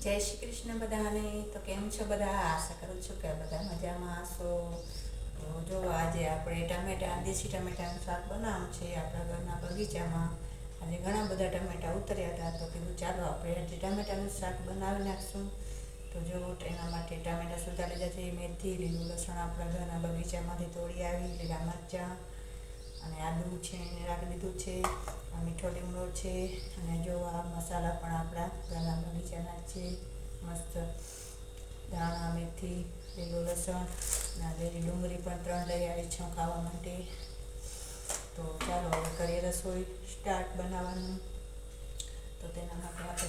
જય શ્રી કૃષ્ણ બધાને. તો કેમ છો બધા? આશા કરું છું કે બધા મજામાં હશો. જો આજે આપણે ટામેટા, દેશી ટામેટાનું શાક બનાવવાનું છે આપણા ઘરના બગીચામાં. આજે ઘણા બધા ટામેટા ઉતર્યા હતા. તો કીધું ચાલો આપણે આજે ટામેટાનું શાક બનાવી નાખશું. તો જો એના માટે ટામેટા સુધારી લીધા છે. મેથી, લીલું લસણ આપણા ઘરના બગીચામાંથી તોડી આવી, લીલા મરચાં અને આદુ છે, એને રાખી દીધું છે મીઠો લીમડો છે, અને જો આ મસાલા પણ આપણા ઘરના બગીચાના છે. મસ્ત ધાણા, મેથી, લીલું લસણ, અને આ ડુંગળી પણ ત્રણ લઈ આવી છું ખાવા માટે. તો ચાલો હવે કરીએ રસોઈ સ્ટાર્ટ બનાવવાનું. તો તેના માટે આપણે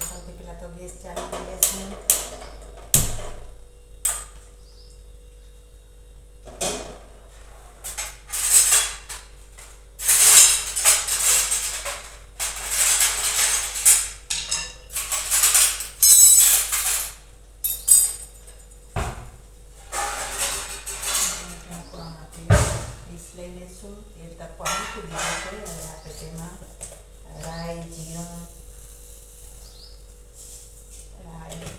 પીસ લઈ લઈશું એ તક પાણી ખુલી છે હવે આપણે તેમાં રાઈ જીરું રાઈ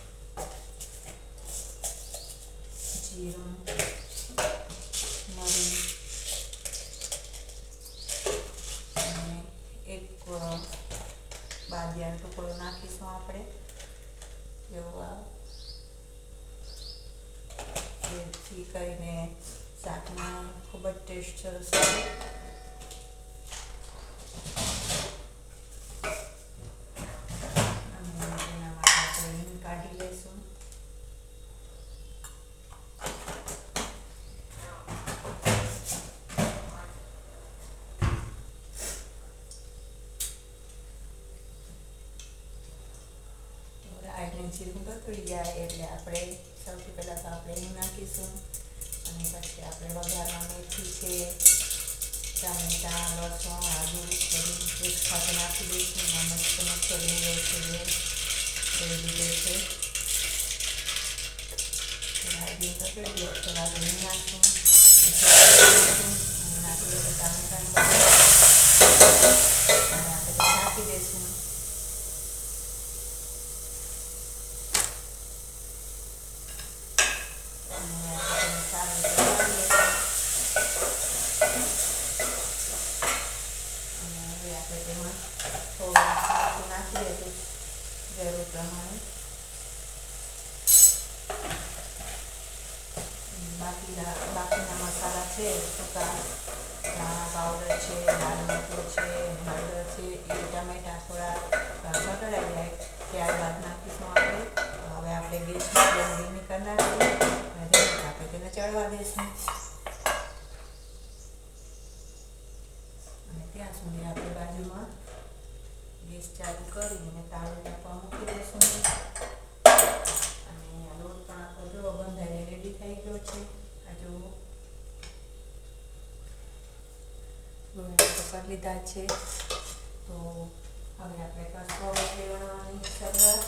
જીરું મરી અને એક બાદિયાનો ટુકડો નાખીશું આપણે એવું આ કરીને શાકમાં ખૂબ જ ટેસ્ટ સરસ રાઈને જીરું બગડી જાય એટલે આપણે સૌથી પહેલાં તો આપણે એ નાખીશું. અને પછી આપણે વઘારમાં મેથી છે, ટામેટાં, લસણ, આદુ, બધું એક સાથે નાખી દઈશું. એમાં મસ્ત મસ્ત લીમડો છે જે કરી દીધો છે. રાઈ બગડી જાય તો આપણે હિંગ નાખશું. નાખી દઈએ ટામેટાનું આપણે નાખી દઈશું અને આપણે સારી રીતે વાળી લઈશું. અને હવે તેમાં થોડું નાખી દેતું જરૂર પ્રમાણે બાકીના બાકીના મસાલા છે સૂકા ધાણા પાવડર છે લાલ મરચું છે હળદર છે એ ટમેટા થોડા સકડાઈ જાય ત્યારબાદ નાખીશું આપણે હવે આપણે ગેસની ધીમી કરી નાખીએ અને આપણે તેને ચડવા દઈશું અને ત્યાં સુધી આપણે બાજુમાં ગેસ ચાલુ કરી અને તાળું નાખવા મૂકી દઈશું અને આ લોટ પણ આપણો જો બંધાઈને રેડી થઈ ગયો છે આ જો લોહી કરી લીધા છે. તો હવે આપણે કસરો લેવાની શરૂઆત.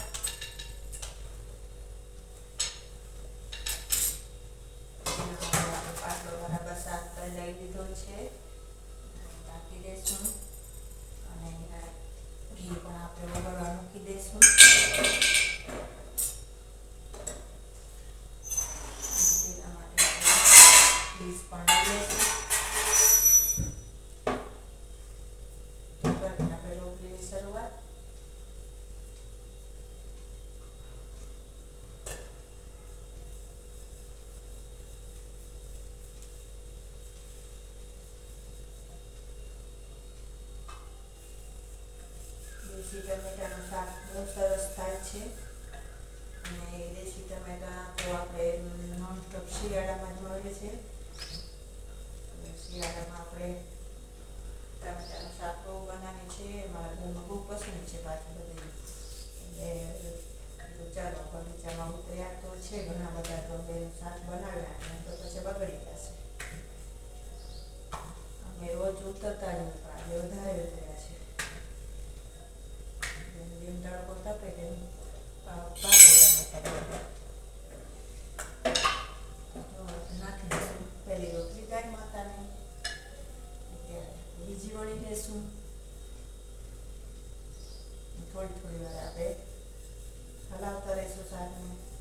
લઈ લીધો છે. નાખી દઈશું અને આપણે વગરવા મૂકી દઈશું તેના માટે કરીએ આપણે રોટલીની શરૂઆત દેશી ટમેટાનું શાક બહુ સરસ થાય છે. અને દેશી ટમેટા તો આપણે નોન સ્ટોપ શિયાળામાં જ મળે છે. શિયાળામાં આપણે ટામેટાનું શાક બહુ બનાવીએ છીએ. મારા ઘરમાં બહુ પસંદ છે પાછું બધી. એટલે ચાલો બગીચામાં ઉતર્યા તો છે ઘણા બધા તો શાક બનાવ્યા અને થોડી થોડી વાર આપણે હલાવતા રહીશું શાકને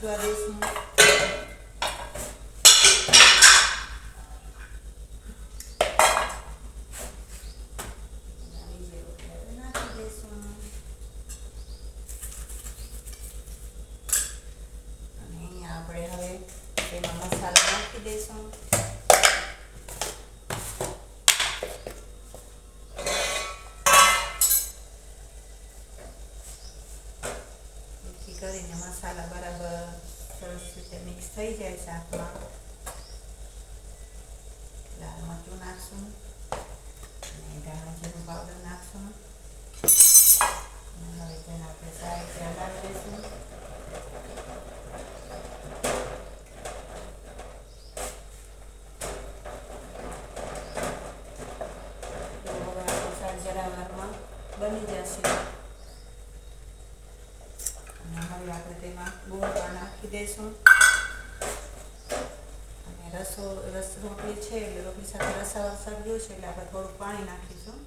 to others થઈ જાય શાકમાં. લાલ મરચું નાખશું. અને પાવડર નાખશું. હવે તેને બની જશે. અને હવે આપણે તેમાં ગોળ નાખી દઈશું. રસો, રસ રોટલી છે, એટલે રોટલી સાથે રસાવા સળગ્યો છે એટલે આપણે થોડું પાણી નાખીશું.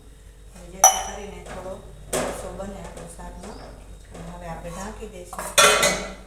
જેથી કરીને થોડો રસો બને આપણો શાકનો. હવે આપણે ઢાંકી દઈશું.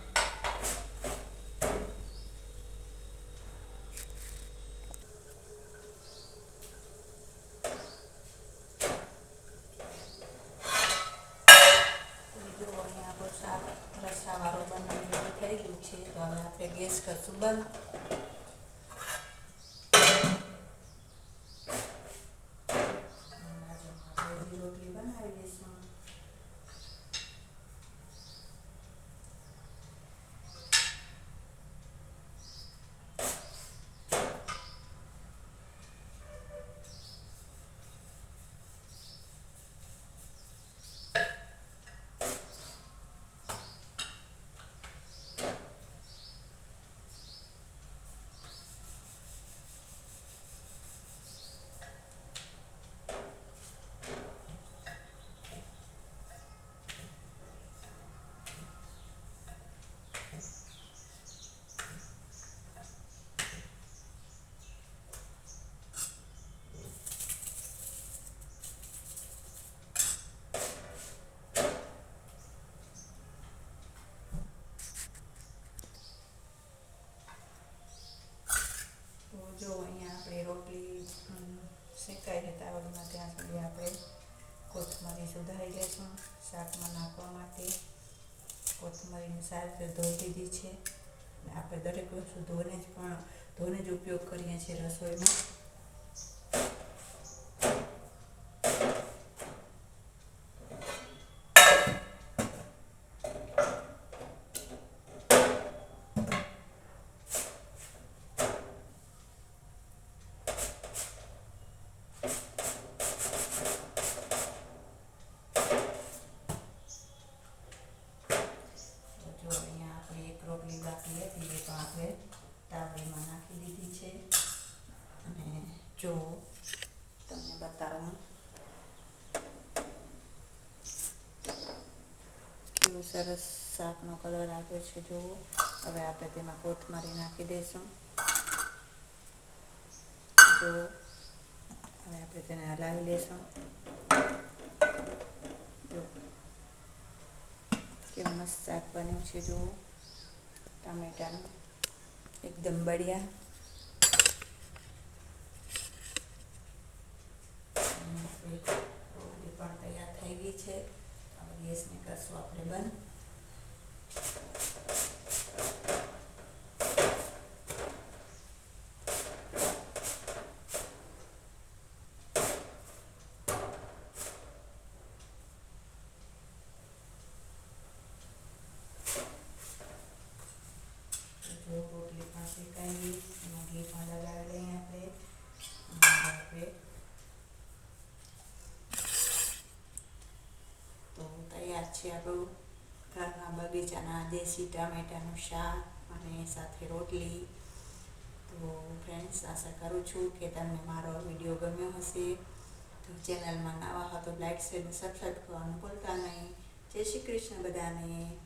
રીતે ધોઈ લીધી છે. આપણે દરેક વસ્તુ ધોને જ પણ ધોને જ ઉપયોગ કરીએ છીએ રસોઈમાં તો જો અહીંયા આપણે એક રોટલી બાકી હતી, એ તો આપણે તાવડીમાં નાખી દીધી છે. અને જો તમને બતાવું કેવો સરસ શાકનો કલર આવ્યો છે જુઓ હવે આપણે તેમાં કોથમરી નાખી દઈશું. જો, હવે આપણે તેને હલાવી લઈશું. કેવું મસ્ત શાક બન્યું છે જુઓ ટામેટાનું. એકદમ બઢિયા અને આપણી રોટલી પણ તૈયાર થઈ ગઈ છે હવે ગેસને કરશું આપણે બંધ તો જો રોટલી પણ શેકાઈ ગઈ એમાં ઘી પણ લગાવી લઈએ આપણે અને હવે આપણે તો તૈયાર છે આપણું ઘરના બગીચાના દેશી ટામેટાનું શાક અને સાથે રોટલી. તો ફ્રેન્ડ્સ આશા કરું છું કે તમને મારો વીડિયો ગમ્યો હશે. તો ચેનલમાં નવા હો તો લાઈક શેર સબસ્ક્રાઈબ કરવાનું ભૂલતા નહીં. જય શ્રી કૃષ્ણ બધાને.